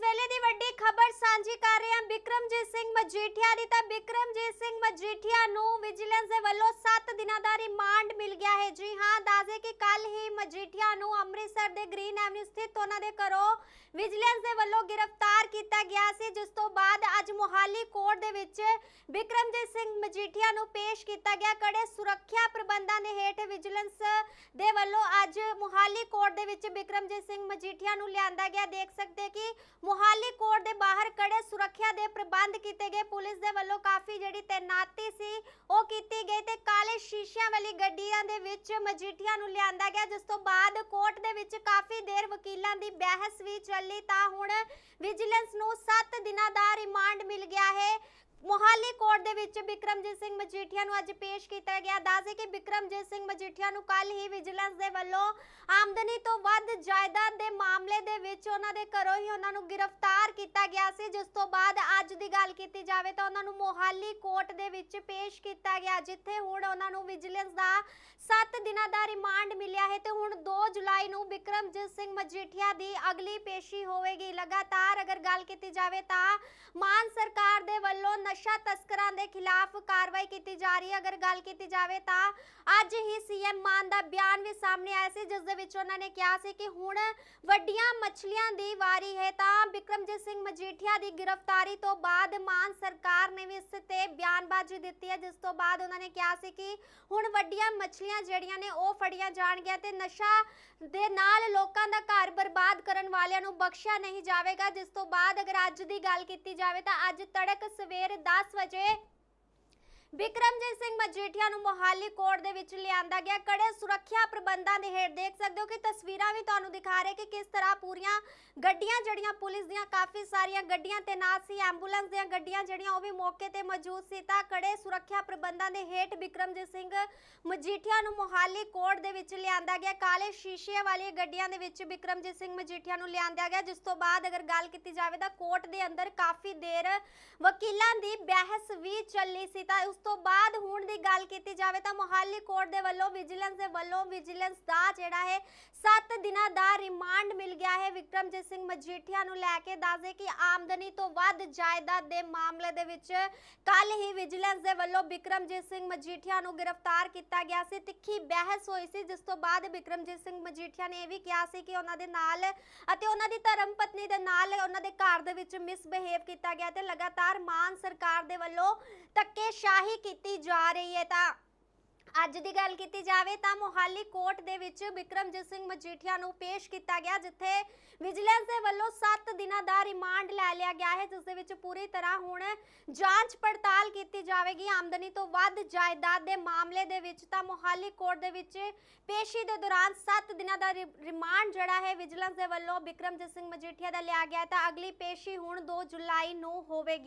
ਇਸ ਵੇਲੇ ਦੀ ਵੱਡੀ ਖਬਰ ਸਾਂਝੀ ਕਰ ਰਹੇ ਹਾਂ ਬਿਕਰਮਜੀਤ ਸਿੰਘ ਮਜੀਠੀਆ ਦੀ। ਤਾਂ ਬਿਕਰਮਜੀਤ ਸਿੰਘ ਮਜੀਠੀਆ ਨੂੰ ਵਿਜੀਲੈਂਸ ਦੇ ਵੱਲੋਂ 7 ਦਿਨਾਂ ਦਾ ਰਿਮਾਂਡ ਮਿਲ ਗਿਆ ਹੈ। ਜੀ ਹਾਂ, ਦੱਸਦੇ ਕਿ ਕੱਲ ਹੀ ਮਜੀਠੀਆ ਨੂੰ ਅੰਮ੍ਰਿਤਸਰ ਦੇ ਗ੍ਰੀਨ ਐਵਨਿਊ ਸਥਿਤ ਉਹਨਾਂ ਦੇ ਘਰੋਂ ਵਿਜੀਲੈਂਸ ਦੇ ਵੱਲੋਂ ਗ੍ਰਿਫਤਾਰ ਕੀਤਾ ਗਿਆ ਸੀ। ਜਿਸ ਤੋਂ ਬਾਅਦ ਅੱਜ ਮੁਹਾਲੀ ਕੋਰਟ ਦੇ ਵਿੱਚ ਬਿਕਰਮਜੀਤ ਸਿੰਘ ਮਜੀਠੀਆ ਨੂੰ ਪੇਸ਼ ਕੀਤਾ ਗਿਆ। ਕੜੇ ਸੁਰੱਖਿਆ ਪ੍ਰਬੰਧਾਂ ਦੇ ਹੇਠ ਵਿਜੀਲੈਂਸ ਦੇ ਵੱਲੋਂ ਅੱਜ ਮੁਹਾਲੀ ਕੋਰਟ ਦੇ ਵਿੱਚ ਬਿਕਰਮਜੀਤ ਸਿੰਘ ਮਜੀਠੀਆ ਨੂੰ ਲਿਆਂਦਾ ਗਿਆ। ਦੇਖ ਸਕਦੇ ਕਿ ਮੁਹਾਲੀ ਕੋਰਟ ਦੇ ਬਾਹਰ ਕੜੇ ਸੁਰੱਖਿਆ ਦੇ ਪ੍ਰਬੰਧ ਕੀਤੇ ਗਏ। ਪੁਲਿਸ ਦੇ ਵੱਲੋਂ ਕਾਫੀ ਜਿਹੜੀ ਤੈਨਾਤੀ ਸੀ, ਉਹ ਕੀਤੀ ਗਈ ਤੇ ਕਾਲੇ ਸ਼ੀਸ਼ਿਆਂ ਵਾਲੀ ਗੱਡੀਆਂ ਦੇ ਵਿੱਚ ਮਜੀਠੀਆ ਨੂੰ ਲਿਆਂਦਾ ਗਿਆ, ਜਿਸ ਤੋਂ ਬਾਅਦ ਕੋਰਟ ਦੇ ਵਿੱਚ ਕਾਫੀ ਦੇਰ ਵਕੀਲਾਂ ਦੀ ਬਹਿਸ ਵੀ ਚੱਲੀ ਤਾਂ ਹੁਣ ਵਿਜੀਲੈਂਸ ਨੂੰ 7 ਦਿਨਾਂ ਦਾ ਰਿਮਾਂਡ ਮਿਲ ਗਿਆ ਹੈ। ਮੋਹਾਲੀ ਕੋਰਟ ਦੇ ਵਿੱਚ ਬਿਕਰਮਜੀਤ ਸਿੰਘ ਮਜੀਠੀਆ ਨੂੰ ਅੱਜ ਪੇਸ਼ ਕੀਤਾ ਗਿਆ। ਦੱਸਦੇ ਕਿ ਬਿਕਰਮਜੀਤ ਸਿੰਘ ਮਜੀਠੀਆ ਨੂੰ ਕੱਲ ਹੀ ਵਿਜੀਲੈਂਸ ਦੇ ਵੱਲੋਂ ਆਮਦਨੀ ਤੋਂ ਵੱਧ ਜਾਇਦਾਦ ਦੇ ਮਾਮਲੇ ਦੇ ਵਿੱਚ ਉਹਨਾਂ ਦੇ ਘਰੋਂ ਹੀ ਉਹਨਾਂ ਨੂੰ ਗ੍ਰਿਫਤਾਰ ਕੀਤਾ ਗਿਆ ਸੀ। ਜਿਸ ਤੋਂ ਬਾਅਦ ਅੱਜ ਦੀ ਗੱਲ ਕੀਤੀ ਜਾਵੇ ਤਾਂ ਉਹਨਾਂ ਨੂੰ ਮੋਹਾਲੀ ਕੋਰਟ ਦੇ ਵਿੱਚ ਪੇਸ਼ ਕੀਤਾ ਗਿਆ, ਜਿੱਥੇ ਹੁਣ ਉਹਨਾਂ ਨੂੰ ਵਿਜੀਲੈਂਸ ਦਾ 7 ਦਿਨਾਂ ਦਾ ਰਿਮਾਂਡ ਮਿਲਿਆ ਹੈ ਤੇ ਹੁਣ 2 ਜੁਲਾਈ ਨੂੰ ਬਿਕਰਮਜੀਤ ਸਿੰਘ ਮਜੀਠੀਆ ਦੀ ਅਗਲੀ ਪੇਸ਼ੀ ਹੋਵੇਗੀ। ਲਗਾਤਾਰ ਅਗਰ ਗੱਲ ਕੀਤੀ ਜਾਵੇ ਤਾਂ ਮਾਨ ਸਰਕਾਰ ਦੇ ਵੱਲੋਂ ਨਸ਼ਾ ਤਸਕਰਾਂ ਦੇ ਖਿਲਾਫ ਕਾਰਵਾਈ ਕੀਤੀ ਜਾ ਰਹੀ ਹੈ। ਅਗਰ ਗੱਲ ਕੀਤੀ ਜਾਵੇ ਤਾਂ ਅੱਜ ਹੀ ਸੀਐਮ ਮਾਨ ਦਾ ਬਿਆਨ ਵੀ ਸਾਹਮਣੇ ਆਇਆ ਸੀ, ਜਿਸ ਦੇ ਵਿੱਚ ਉਹਨਾਂ ਨੇ ਕਿਹਾ ਸੀ ਕਿ ਹੁਣ ਵੱਡੀਆਂ ਮੱਛਲੀਆਂ ਦੀ ਵਾਰੀ ਹੈ ਤਾਂ ਬਿਕਰਮਜੀਤ ਸਿੰਘ ਮਜੀਠੀਆ ਦੀ ਗ੍ਰਿਫਤਾਰੀ ਤੋਂ ਬਾਅਦ ਮਾਨ ਸਰਕਾਰ ਨੇ ਵੀ ਇਸ ਤੇ ਬਿਆਨਬਾਜ਼ੀ ਦਿੱਤੀ ਹੈ, ਜਿਸ ਤੋਂ ਬਾਅਦ ਉਹਨਾਂ ਨੇ ਕਿਹਾ ਸੀ ਕਿ ਹੁਣ ਵੱਡੀਆਂ ਮੱਛਲੀਆਂ ਜਿਹੜੀਆਂ ਨੇ ਉਹ ਫੜੀਆਂ ਜਾਣਗੀਆਂ ਤੇ ਨਸ਼ਾ ਦੇ ਨਾਲ ਲੋਕਾਂ ਦਾ ਘਰ ਬਰਬਾਦ ਕਰਨ ਵਾਲਿਆਂ ਨੂੰ ਬਖਸ਼ਿਆ ਨਹੀਂ ਜਾਵੇਗਾ। ਜਿਸ ਤੋਂ ਬਾਅਦ ਅਗਰ ਅੱਜ ਦੀ ਗੱਲ ਕੀਤੀ ਜਾਵੇ ਤਾਂ ਅੱਜ ਤੜਕ ਸਵੇਰ 10 ਵਜੇ ਬਿਕਰਮਜੀਤ ਸਿੰਘ ਮਜੀਠੀਆ ਨੂੰ ਮੋਹਾਲੀ ਕੋਰਟ ਦੇ ਵਿੱਚ ਲਿਆਂਦਾ ਗਿਆ ਕੜੇ ਸੁਰੱਖਿਆ ਪ੍ਰਬੰਧਾਂ ਦੇ ਹੇਠ ਦੇਖ ਸਕਦੇ ਹੋ ਕਿ ਤਸਵੀਰਾਂ ਵੀ ਤੁਹਾਨੂੰ ਦਿਖਾ ਰਹੇ ਕਿ ਕਿਸ ਤਰ੍ਹਾਂ ਪੂਰੀਆਂ ਗੱਡੀਆਂ ਜਿਹੜੀਆਂ ਪੁਲਿਸ ਦੀਆਂ ਕਾਫੀ ਸਾਰੀਆਂ ਗੱਡੀਆਂ ਤੈਨਾਤ ਸੀ, ਐਂਬੂਲੈਂਸ ਦੀਆਂ ਗੱਡੀਆਂ ਜਿਹੜੀਆਂ ਉਹ ਵੀ ਮੌਕੇ ਤੇ ਮੌਜੂਦ ਸੀ। ਤਾਂ ਕੜੇ ਸੁਰੱਖਿਆ ਪ੍ਰਬੰਧਾਂ ਦੇ ਹੇਠ ਬਿਕਰਮਜੀਤ ਸਿੰਘ ਮਜੀਠੀਆ ਨੂੰ ਮੋਹਾਲੀ ਕੋਰਟ ਦੇ ਵਿੱਚ ਲਿਆਂਦਾ ਗਿਆ। ਕਾਲੇ ਸ਼ੀਸ਼ੇ ਵਾਲੀਆਂ ਗੱਡੀਆਂ ਦੇ ਵਿੱਚ ਬਿਕਰਮਜੀਤ ਸਿੰਘ ਮਜੀਠੀਆ ਨੂੰ ਲਿਆਂਦਾ ਗਿਆ। ਜਿਸ ਤੋਂ ਬਾਅਦ ਅਗਰ ਗੱਲ ਕੀਤੀ ਜਾਵੇ ਤਾਂ ਕੋਰਟ ਦੇ ਅੰਦਰ ਕਾਫੀ ਦੇਰ ਵਕੀਲਾਂ ਦੀ ਬਹਿਸ ਵੀ ਚੱਲੀ ਸੀ। ਤਾਂ ਉਸ ਤੋਂ ਬਾਅਦ ਹੁਣ ਦੀ ਗੱਲ ਕੀਤੀ ਜਾਵੇ ਤਾਂ ਮੋਹਾਲੀ ਕੋਰਟ ਦੇ ਵੱਲੋਂ, ਵਿਜੀਲੈਂਸ ਦੇ ਵੱਲੋਂ, ਵਿਜੀਲੈਂਸ ਦਾ ਜਿਹੜਾ ਹੈ 7 ਦਿਨਾਂ ਦਾ ਰਿਮਾਂਡ ਮਿਲ ਗਿਆ ਹੈ। ਵਿਕਰਮਜੀਤ ਸਿੰਘ ਮਜੀਠੀਆ ਨੂੰ ਲੈ ਕੇ ਦੱਸਦੇ ਕਿ ਆਮਦਨੀ ਤੋਂ ਵੱਧ ਜਾਇਦਾਦ ਦੇ ਮਾਮਲੇ ਦੇ ਵਿੱਚ ਕੱਲ ਹੀ ਵਿਜੀਲੈਂਸ ਦੇ ਵੱਲੋਂ ਬਿਕਰਮਜੀਤ ਸਿੰਘ ਮਜੀਠੀਆ ਨੂੰ ਗ੍ਰਿਫਤਾਰ ਕੀਤਾ ਗਿਆ ਸੀ। ਤਿੱਖੀ ਬਹਿਸ ਹੋਈ ਸੀ, ਜਿਸ ਤੋਂ ਬਾਅਦ ਬਿਕਰਮਜੀਤ ਸਿੰਘ ਮਜੀਠੀਆ ਨੇ ਇਹ ਵੀ ਕਿਹਾ ਸੀ ਕਿ ਉਹਨਾਂ ਦੇ ਨਾਲ ਅਤੇ ਉਹਨਾਂ ਦੀ ਧਰਮ ਪਤਨੀ ਦੇ ਨਾਲ ਉਹਨਾਂ ਦੇ ਘਰ ਦੇ ਵਿੱਚ ਮਿਸਬਿਹੇਵ ਕੀਤਾ ਗਿਆ ਤੇ ਲਗਾਤਾਰ ਮਾਨ ਸਰਕਾਰ ਦੇ ਵੱਲੋਂ ਧੱਕੇਸ਼ਾਹੀ ਕੀਤੀ ਜਾ ਰਹੀ ਹੈ ਤਾਂ ਅੱਜ ਦੀ ਗੱਲ ਕੀਤੀ ਜਾਵੇ ਤਾਂ ਮੋਹਾਲੀ ਕੋਰਟ ਦੇ ਵਿੱਚ ਬਿਕਰਮਜੀਤ ਸਿੰਘ ਮਜੀਠੀਆ ਨੂੰ ਪੇਸ਼ ਕੀਤਾ ਗਿਆ, ਜਿੱਥੇ ਵਿਜੀਲੈਂਸ ਦੇ ਵੱਲੋਂ 7 ਦਿਨਾਂ ਦਾ ਰਿਮਾਂਡ ਲੈ ਲਿਆ ਗਿਆ ਹੈ, ਜਿਸ ਦੇ ਵਿੱਚ ਪੂਰੀ ਤਰ੍ਹਾਂ ਹੁਣ ਜਾਂਚ ਪੜਤਾਲ ਕੀਤੀ ਜਾਵੇਗੀ। ਆਮਦਨੀ ਤੋਂ ਵੱਧ ਜਾਇਦਾਦ ਦੇ ਮਾਮਲੇ ਦੇ ਵਿੱਚ ਤਾਂ ਮੋਹਾਲੀ ਕੋਰਟ ਦੇ ਵਿੱਚ ਪੇਸ਼ੀ ਦੇ ਦੌਰਾਨ 7 ਦਿਨਾਂ ਦਾ ਰਿਮਾਂਡ ਜਿਹੜਾ ਹੈ ਵਿਜੀਲੈਂਸ ਦੇ ਵੱਲੋਂ ਬਿਕਰਮਜੀਤ ਸਿੰਘ ਮਜੀਠੀਆ ਦਾ ਲਿਆ ਗਿਆ ਤਾਂ ਅਗਲੀ ਪੇਸ਼ੀ ਹੁਣ 2 ਜੁਲਾਈ ਨੂੰ ਹੋਵੇਗੀ।